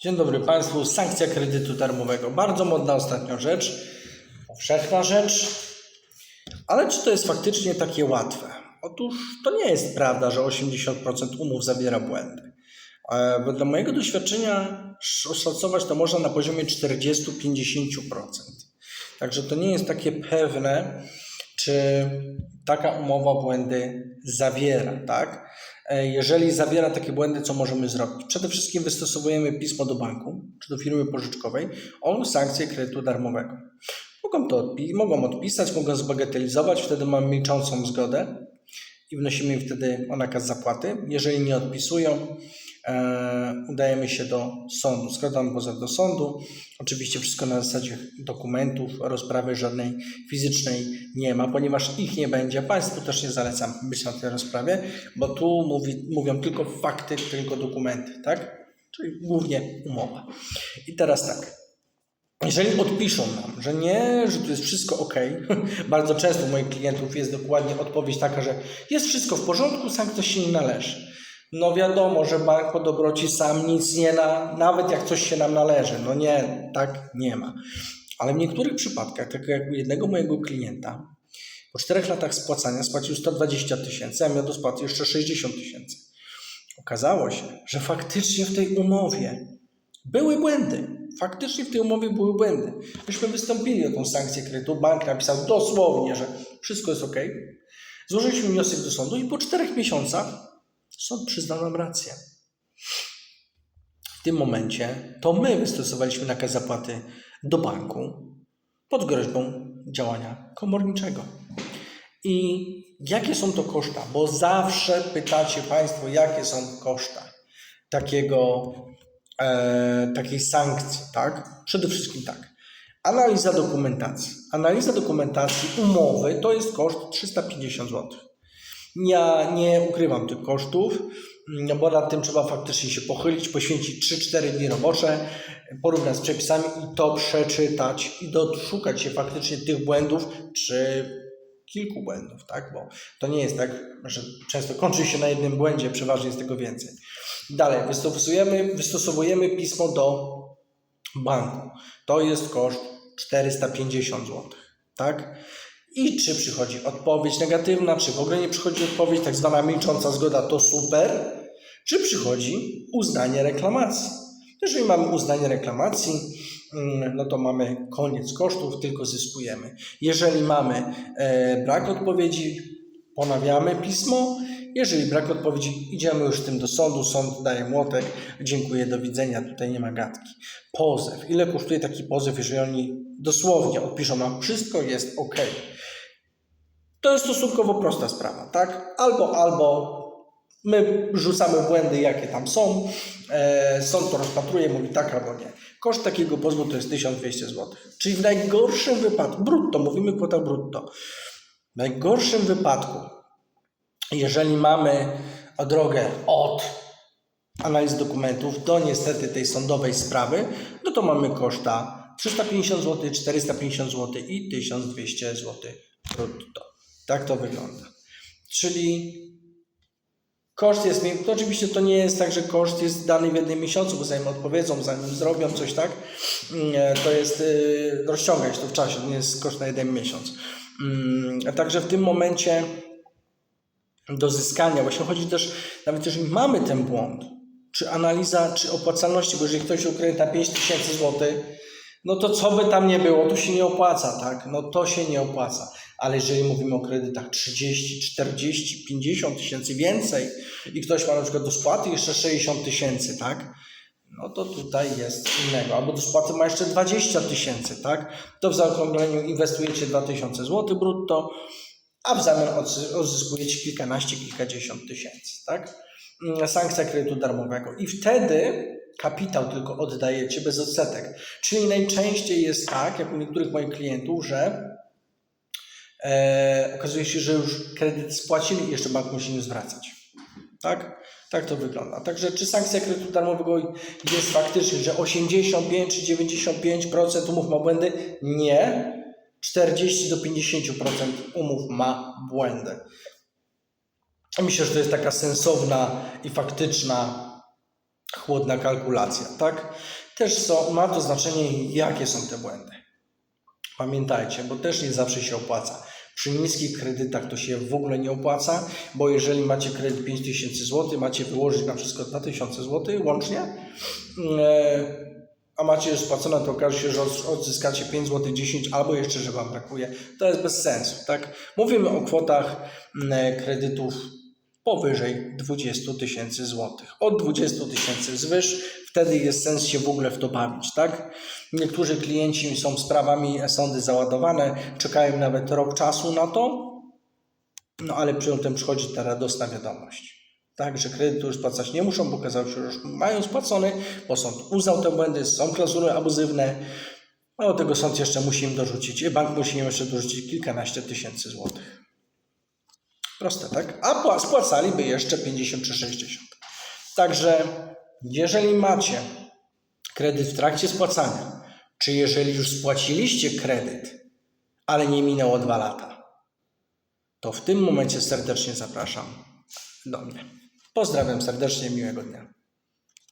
Dzień dobry Państwu. Sankcja kredytu darmowego. Bardzo modna ostatnio rzecz, powszechna rzecz, ale czy to jest faktycznie takie łatwe? Otóż to nie jest prawda, że 80% umów zawiera błędy. E, Wedle mojego doświadczenia oszacować to można na poziomie 40-50%. Także to nie jest takie pewne, czy taka umowa błędy zawiera, tak? E, Jeżeli zawiera takie błędy, co możemy zrobić? Przede wszystkim wystosowujemy pismo do banku czy do firmy pożyczkowej o sankcję kredytu darmowego. Mogą to odpi- mogą odpisać, mogą zbagatelizować, wtedy mamy milczącą zgodę i wnosimy im wtedy o nakaz zapłaty. Jeżeli nie odpisują, udajemy się do sądu, składamy pozew do sądu. Oczywiście wszystko na zasadzie dokumentów, rozprawy żadnej fizycznej nie ma, ponieważ ich nie będzie. Państwu też nie zalecam być na tej rozprawie, bo tu mówi, mówią tylko fakty, tylko dokumenty, tak? Czyli głównie umowa. I teraz tak. Jeżeli odpiszą nam, że nie, że tu jest wszystko ok, bardzo często u moich klientów jest dokładnie odpowiedź taka, że jest wszystko w porządku, sankcja się nie należy. No wiadomo, że bank po dobroci sam nic nie na, nawet jak coś się nam należy. No nie, tak nie ma. Ale w niektórych przypadkach, tak jak u jednego mojego klienta, po czterech latach spłacania spłacił 120 tysięcy, a miał do spłaty jeszcze 60 tysięcy. Okazało się, że faktycznie w tej umowie były błędy. Faktycznie w tej umowie były błędy. Myśmy wystąpili o tą sankcję kredytu. Bank napisał dosłownie, że wszystko jest ok. Złożyliśmy wniosek do sądu i po czterech miesiącach sąd przyznał nam rację. W tym momencie to my wystosowaliśmy nakaz zapłaty do banku pod groźbą działania komorniczego. I jakie są to koszta? Bo zawsze pytacie Państwo, jakie są koszta takiego, e, takiej sankcji, tak? Przede wszystkim tak. Analiza dokumentacji. Analiza dokumentacji umowy to jest koszt 350 zł. Ja nie ukrywam tych kosztów, mm, bo nad tym trzeba faktycznie się pochylić, poświęcić 3-4 dni robocze, porównać z przepisami i to przeczytać i doszukać się faktycznie tych błędów, czy kilku błędów, tak? Bo to nie jest tak, że często kończy się na jednym błędzie, przeważnie jest tego więcej. Dalej, wystosujemy, wystosowujemy pismo do banku. To jest koszt 450 zł, tak? I czy przychodzi odpowiedź negatywna, czy w ogóle nie przychodzi odpowiedź, tak zwana milcząca zgoda, to super. Czy przychodzi uznanie reklamacji? Jeżeli mamy uznanie reklamacji, mm, no to mamy koniec kosztów, tylko zyskujemy. Jeżeli mamy e, brak odpowiedzi, ponawiamy pismo. Jeżeli brak odpowiedzi, idziemy już tym do sądu, sąd daje młotek, dziękuję, do widzenia, tutaj nie ma gadki. Pozew. Ile kosztuje taki pozew, jeżeli oni dosłownie odpiszą nam, wszystko jest ok. To jest stosunkowo prosta sprawa, tak? Albo, albo my rzucamy błędy, jakie tam są, e, sąd to rozpatruje, mówi tak albo nie. Koszt takiego pozwu to jest 1200 zł. Czyli w najgorszym wypadku, brutto, mówimy kwota brutto, w najgorszym wypadku, jeżeli mamy drogę od analiz dokumentów do niestety tej sądowej sprawy, no to mamy koszta 350 zł, 450 zł i 1200 zł brutto. Tak to wygląda. Czyli koszt jest, to oczywiście to nie jest tak, że koszt jest dany w jednym miesiącu, bo zanim odpowiedzą, zanim zrobią coś tak, mm, to jest yy, rozciągać to w czasie, nie jest koszt na jeden miesiąc. Mm, Także w tym momencie do zyskania, właśnie chodzi też, nawet jeżeli mamy ten błąd, czy analiza, czy opłacalności, bo jeżeli ktoś ukryje na 5000 zł, no to co by tam nie było, to się nie opłaca, tak? No to się nie opłaca. Ale jeżeli mówimy o kredytach 30, 40, 50 tysięcy więcej i ktoś ma na przykład do spłaty jeszcze 60 tysięcy, tak? No to tutaj jest innego. Albo do spłaty ma jeszcze 20 tysięcy, tak? To w zaokrągleniu inwestujecie 2000 zł brutto, a w zamian odzyskujecie kilkanaście, kilkadziesiąt tysięcy, tak? Mm, Sankcja kredytu darmowego. I wtedy kapitał tylko oddajecie bez odsetek. Czyli najczęściej jest tak, jak u niektórych moich klientów, że e, okazuje się, że już kredyt spłacili i jeszcze bank musi nie zwracać. Tak? Tak to wygląda. Także czy sankcja kredytu darmowego jest faktycznie, że 85 czy 95% umów ma błędy? Nie. 40 do 50% umów ma błędy. Myślę, że to jest taka sensowna i faktyczna chłodna kalkulacja, tak? Też są, ma to znaczenie, jakie są te błędy. Pamiętajcie, bo też nie zawsze się opłaca. Przy niskich kredytach to się w ogóle nie opłaca, bo jeżeli macie kredyt 5000 zł, macie wyłożyć na wszystko 2000 zł łącznie, e, a macie już spłacone, to okaże się, że od- odzyskacie 5 zł 10 albo jeszcze, że Wam brakuje. To jest bez sensu, tak? Mówimy o kwotach mm, kredytów powyżej 20 tysięcy złotych. Od 20 tysięcy wzwyż, wtedy jest sens się w ogóle w to bawić, tak? Niektórzy klienci są sprawami sądy załadowane, czekają nawet rok czasu na to, no ale potem przychodzi ta radosna wiadomość. Tak, że kredytu już spłacać nie muszą, bo okazało się, że już mają spłacony, bo sąd uznał te błędy, są klauzule abuzywne, a do tego sąd jeszcze musi im dorzucić, bank musi im jeszcze dorzucić kilkanaście tysięcy złotych. Proste, tak? A pła- spłacaliby jeszcze 50 czy 60. Także jeżeli macie kredyt w trakcie spłacania, czy jeżeli już spłaciliście kredyt, ale nie minęło dwa lata, to w tym momencie serdecznie zapraszam do mnie. Pozdrawiam serdecznie, miłego dnia.